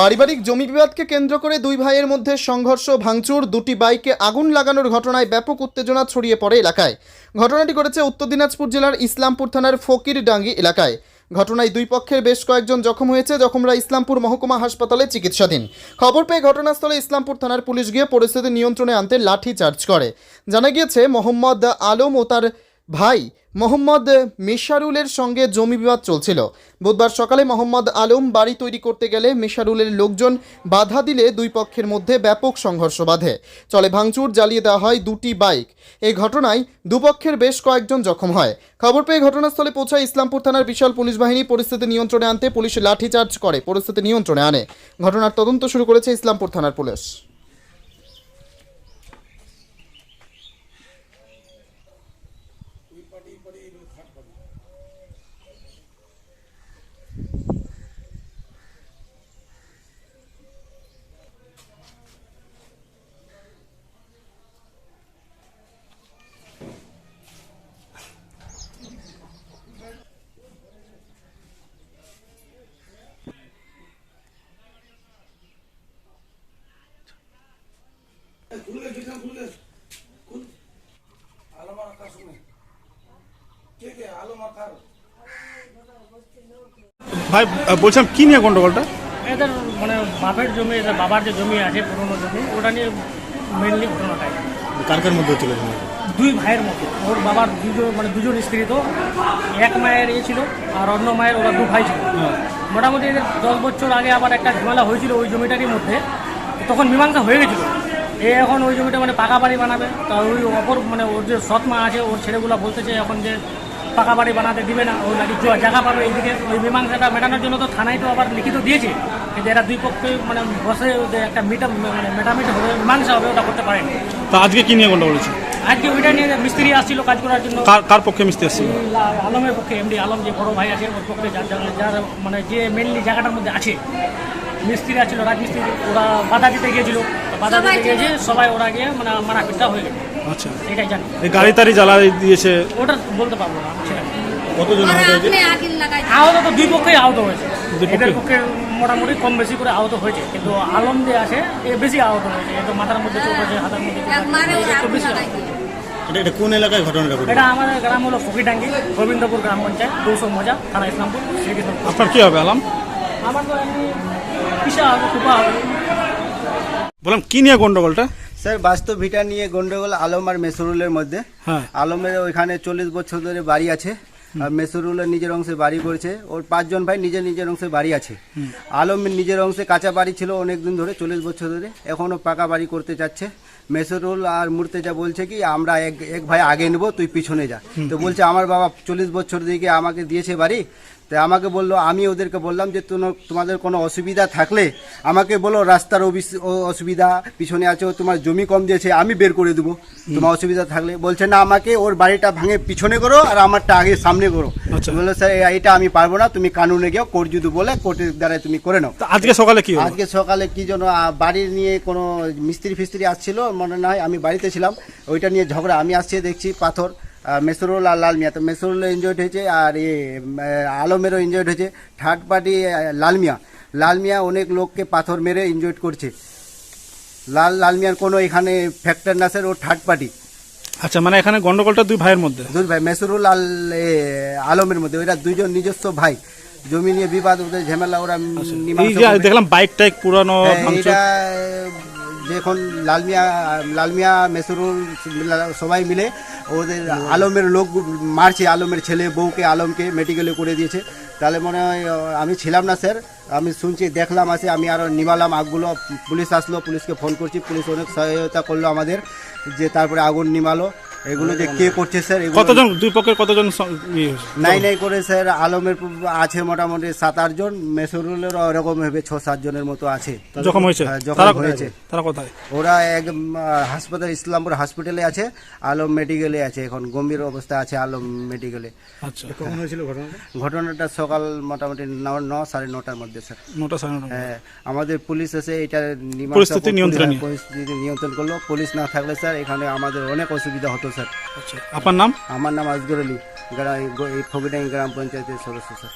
পারিবারিক জমি বিবাদকে কেন্দ্র করে দুই ভাইয়ের মধ্যে সংঘর্ষ, ভাঙচুর, দুটি বাইকে আগুন লাগানোর ঘটনায় ব্যাপক উত্তেজনা ছড়িয়ে পড়ে এলাকায়। ঘটনাটি ঘটেছে উত্তর দিনাজপুর জেলার ইসলামপুর থানার ফকিরডাঙ্গি এলাকায়। ঘটনায় দুই পক্ষের বেশ কয়েকজন জখম হয়েছে, জখমরা ইসলামপুর মহকুমা হাসপাতালে চিকিৎসাধীন। খবর পেয়ে ঘটনাস্থলে ইসলামপুর থানার পুলিশ গিয়ে পরিস্থিতি নিয়ন্ত্রণে আনতে লাঠি চার্জ করে। জানা গিয়েছে, মোহাম্মদ আলম ও তার ভাই, মোহাম্মদ মিশারুলের সঙ্গে জমি বিবাদ চলছিল। বুধবার সকালে মোহাম্মদ আলম বাড়ি তৈরি করতে গেলে মিশারুলের লোকজন বাধা দিলে দুই পক্ষের মধ্যে ব্যাপক সংঘর্ষ বাধে। চলে ভাঙচুর জ্বালিয়ে দেওয়া হয় দুটি বাইক। এই ঘটনায় দুপক্ষের বেশ কয়েকজন জখম হয়। খবর পেয়ে ঘটনাস্থলে পৌঁছায় ইসলামপুর থানার বিশাল পুলিশ বাহিনী পরিস্থিতি নিয়ন্ত্রণে আনতে পুলিশ লাঠিচার্জ করে, পরিস্থিতি নিয়ন্ত্রণে আনে। ঘটনার তদন্ত শুরু করেছে ইসলামপুর থানার পুলিশ। बड़ी बड़ी लोग खट ভাই বলছিলাম কি নিয়ে গন্ডগোলটা? এদের মানে বাপের জমি এদের বাবার যে জমি আছে পুরনো জমি ওটা নিয়ে মেনলি ঘটনাটাই কার কার মধ্যে চলে দুই ভাইয়ের মতো ওর বাবার দুজন মানে দুজন স্ত্রী তো। এক মায়ের ইয়ে ছিল আর অন্য মায়ের ওরা দু ভাই ছিল। মোটামুটি এদের দশ বছর আগে আবার একটা ঝামেলা হয়েছিল ওই জমিটারই মধ্যে। তখন মীমাংসা হয়ে গেছিল। এ এখন ওই জমিটা মানে পাকা বাড়ি বানাবে। তা ওই অপর মানে ওর যে সৎ মা আছে ওর ছেলেগুলো বলতেছে এখন যে পাকা বাড়ি বানাতে দিবে না। ওই নাকি জায়গা পাবে এইদিকে। ওই মীমাংসাটা মেটানোর জন্য তো থানায় তো আবার লিখিত দিয়েছে কিন্তু এরা দুই পক্ষে মানে বসে একটা মিটা মানে মেটামিট হবে মীমাংসা হবে ওটা করতে পারেনি। তা আজকে কি নিয়ে গন্ডগোল হয়েছে? আজকে ওইটা নিয়ে মিস্ত্রি আসছিল কাজ করার জন্য। কার পক্ষে মিস্ত্রি এসেছিল লা- আলমের পক্ষে এমডি আলম যে বড় ভাই আছে ওর পক্ষে যার যার- মানে যে মেনলি জায়গাটার মধ্যে আছে। মিস্ত্রি আছিল রাজমিস্ত্রি ওরা বাধা দিতে গিয়েছিল। বাধা দিতে গিয়েছে সবাই ওরা গিয়ে মানে মারাপিটটা হয়ে গেছে। আচ্ছা। এটাই জানি। এই গাড়ি তাড়ি জ্বালাই দিয়েছে? ওটা বলতে পারব না কতজন আহত তো দুই পক্ষেই আহত হয়েছে। এদের পক্ষে মোটামুটি কম বেশি করে আহত হয়েছে কিন্তু আলম যে আছে এ বেশি আহত হয়েছে। এ তো মাথার মধ্যে চোখ আছে হাতের মধ্যে বেশি এটা কোন এলাকায় ঘটনাটা ঘটেছে? এটা আমাদের গ্রাম হলো ফকিটাঙ্গি গোবিন্দপুর গ্রাম পঞ্চায়েত দুশো মজা থানা ইসলামপুর শ্রীকৃষ্ণপুর। আপনার কি হবে আলাম? আমার তো এমনি পিসা হবে কুপা হবে। বললাম কি নিয়ে গন্ডগোলটা? স্যার বাস্তব ভিটা নিয়ে গন্ডগোল আলম আর মেসরুলের মধ্যে। হ্যাঁ। আলমের ওইখানে চল্লিশ বছর ধরে বাড়ি আছে আর মেসরুলের নিজের অংশে বাড়ি করেছে। ওর পাঁচজন ভাই নিজের নিজের অংশে বাড়ি আছে। আলমের নিজের অংশে কাঁচা বাড়ি ছিল অনেক দিন ধরে চল্লিশ বছর ধরে। এখনও পাকা বাড়ি করতে যাচ্ছে মেসরুল আর মুর্তেজা বলছে কি আমরা এক এক ভাই আগে নেব তুই পিছনে যা। তো বলছে আমার বাবা চল্লিশ বছর দিকে আমাকে দিয়েছে বাড়ি তো আমাকে বলল আমি ওদেরকে বললাম যে তোমাদের কোনো অসুবিধা থাকলে আমাকে বলো রাস্তার অসুবিধা পিছনে আছে ও তোমার জমি কম দিয়েছে আমি বের করে দেবো। তোমার অসুবিধা থাকলে। বলছে না আমাকে ওর বাড়িটা ভাঙে পিছনে করো আর আমারটা আগে সামনে করো। আচ্ছা। বলল স্যার এটা আমি পারব না তুমি কানুনে গিয়ে কোর্ট যদি বলে কোর্টের দ্বারা তুমি করে নাও। তা আজকে সকালে কি আজকে সকালে কি যেন আহ, বাড়ির নিয়ে কোনো মিস্ত্রি ফিস্ত্রি আসছিল মনে নয় আমি বাড়িতে ছিলাম ওইটা নিয়ে ঝগড়া আমি আসছি দেখছি পাথর মেসরুল আর লাল মিয়া তো মেসরুল ইনজয়েড হয়েছে আর এ আলমেরও ইনজয়েড হয়েছে। থার্ড পার্টি লাল মিয়া লাল মিয়া অনেক লোককে পাথর মেরে ইনজয়েড করছে। লাল লাল মিয়ার কোনো এখানে ফ্যাক্টর না স্যার ও থার্ড পার্টি আচ্ছা মানে এখানে গন্ডগোলটা দুই ভাইয়ের মধ্যে? দুই ভাই মেসরুল আল এ, আলমের মধ্যে। ওরা দুইজন নিজস্ব ভাই। জমি নিয়ে বিবাদ ওদের ঝামেলা ওরা করবে। দেখলাম বাইক টাইক পুরানো হ্যাঁ, এটা যখন লালমিয়া লালমিয়া, মেসরুল, সবাই মিলে ওদের আলমের লোক মারছে, আলমের ছেলে, বউকে, আলমকে মেডিকেলে করে দিয়েছে। তাহলে মনে হয় আমি ছিলাম না, স্যার। আমি শুনছি, দেখলাম, আছে, আমি আরও নিবালাম আগগুলো পুলিশ আসলো, পুলিশকে ফোন করছি, পুলিশ অনেক সহায়তা করল আমাদের, যে তারপরে আগুন নিমালো। এগুলো যে কে করছে স্যার কতজন দুই পক্ষের কতজন? নাই নাই করে স্যার আলমের আছে মোটামুটি সাত আট জন মেসরুলের ওরকম হবে ছ সাত জনের মতো আছে। জখম হয়েছে? হ্যাঁ, তারা হয়েছে। তারা কোথায়? ওরা এক হাসপাতাল ইসলামপুর হসপিটালে আছে আলম মেডিকেলে আছে এখন গম্ভীর অবস্থা আছে আলম মেডিকেলে। আচ্ছা। কখন হয়েছিল ঘটনাটা? ঘটনাটা সকাল মোটামুটি ন- ন সাড়ে নটার মধ্যে স্যার। নটা সাড়ে নটা হ্যাঁ আমাদের পুলিশ এসে এটা পরিস্থিতি করে- পরিস্থিতি নিয়ন্ত্রণ করল। পুলিশ না থাকলে স্যার এখানে আমাদের অনেক অসুবিধা হতো স্যার। আচ্ছা আপনার নাম? আমার নাম আজগর আলী গ্রাম এই ফকিডাঙ্গি গ্রাম পঞ্চায়েতের সদস্য স্যার।